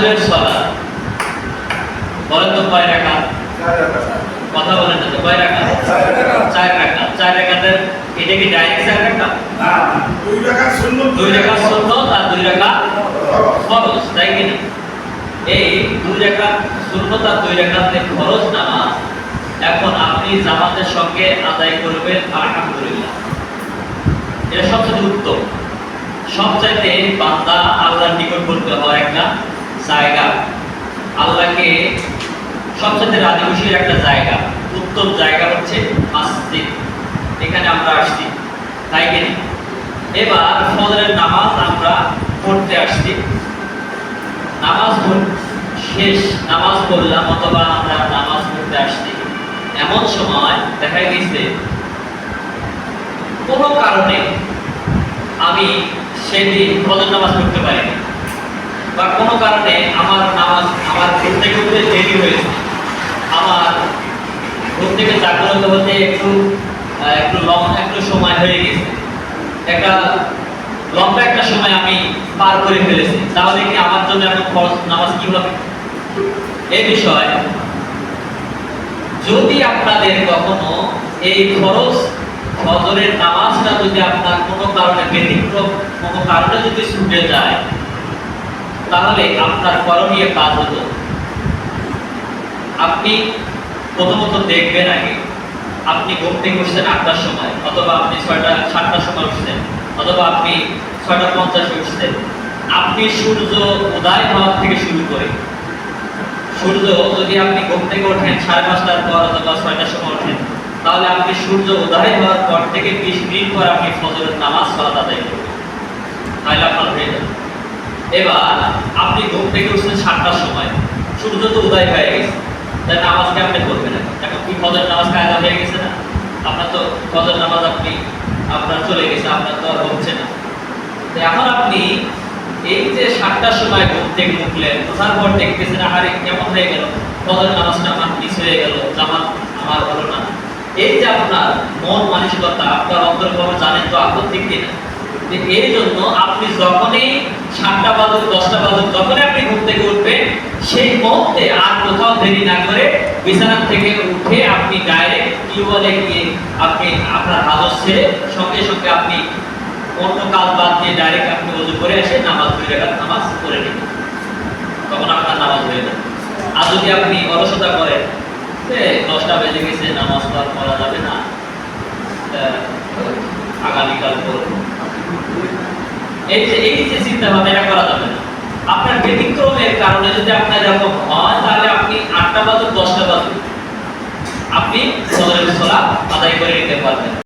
ফজরের সলা বলেন তো কয় রাখা কথা বলেন তো কয় রাখা চার রাখা চার রাখাতের এটা কি ডাইরেক্ট চার রাখা দুই রাখা সুন্নত আর দুই রাখা ফরজ তাই কি না? এই দুই রাখা সুন্নত আর দুই রাখাতে ফরজ নামাজ। এখন আপনি জামাতের সঙ্গে আদায় করবেন আলহামদুলিল্লাহ। এটা সবচেয়ে উত্তম। সবচাইতে বান্দা আল্লাহর নিকট করতে হয় একটা জায়গা। আল্লাহকে সবচেয়ে রাজি খুশির একটা জায়গা। উত্তম জায়গা হচ্ছে মসজিদ। এখানে আমরা আসছি। তাই কি না? এবার ফজরের নামাজ আমরা পড়তে আসছি। নামাজ শেষ নামাজ পড়লাম অথবা আমরা নামাজ পড়তে আসছি। এমন সময় দেখা গেছে, কোনো কারণে আমি সেদিন ফজর নামাজ পড়তে পারিনি। বা কোনো কারণে আমার নামাজ, আমার ঘুম থেকে দেরি হয়েছে। আমার ঘুম থেকে জাগ্রত হতে একটু একটু লং, একটু সময় হয়ে গেছে। একটা লম্বা একটা সময় আমি পার করে ফেলেছি। তাহলে কি আমার জন্য এখন ফরজ নামাজ কি হবে? এই বিষয় যদি আপনাদের কখনো এই খরচ ফজরের নামাজটা যদি আপনার কোনো কারণে ব্যতিক্রম, কোনো কারণে যদি ছুটে যায় তাহলে আপনার করণীয় কাজ হতো আপনি প্রথমত দেখবেন আগে, আপনি ঘুম থেকে উঠছেন আটটার সময়, অথবা আপনি ছয়টা, সাতটার সময় উঠছেন, অথবা আপনি ছয়টা পঞ্চাশে উঠছেন। আপনি সূর্য উদয় হওয়ার থেকে শুরু করে, সূর্য যদি আপনি ঘুম থেকে ওঠেন সাড়ে পাঁচটার পর অথবা ছয়টার সময় ওঠেন, তাহলে আপনি সূর্য উদয় হওয়ার পর থেকে বিশ মিনিট পর আপনি ফজরের নামাজ সালাত আদায় করবেন। তাহলে আপনার হয়ে এবার আপনি ঘুম থেকে উঠছেন সাতটার সময়। সূর্য তো উদয় হয়ে গেছে। নামাজকে আপনি করবেন এখন? কি ফজর নামাজ কায়দা হয়ে গেছে না? আপনার তো ফজর নামাজ আপনি, আপনার চলে গেছে, আপনার তো আর না। তো এখন আপনি এই যে সাতটার সময় ঘুম থেকে উঠলেন, ওঠার পর দেখতেছেন কেমন হয়ে গেল? ফজর নামাজটা আমার মিস হয়ে গেল, জামাত আমার হলো না। এই যে আপনার মন মানসিকতা, আপনার অন্তর্গত জানেন তো আপত্তি কিনা এর জন্য আপনি সাতটা বাজুক দশটা বাজুক যখনই আপনি ঘুম থেকে উঠবেন, সেই মুহূর্তে আর কোথাও দেরি না করে বিছানা থেকে উঠে আপনি ডাইরেক্ট টিউবওয়েলে গিয়ে আপনি আপনার হাজত ছেড়ে সঙ্গে সঙ্গে আপনি অন্য কাজ বাদ দিয়ে ডাইরেক্ট আপনি ওযু করে এসে নামাজ দুই রাকাত নামাজ পড়ে নেবেন তখন আপনার নামাজ হয়ে যাবে। আর যদি আপনি অলসতা করেন দশটা বেজে গেছে, নামাজ তো আর পড়া যাবে না আগামীকাল করব এই যে এই যে চিন্তা ভাবনা করা যাবে আপনার ব্যতিক্রমের কারণে যদি আপনার এরকম হয়, তাহলে আপনি আটটা বাজুক, দশটা বাজুক। আপনি সদরের সোলা আদায় করে নিতে পারবেন।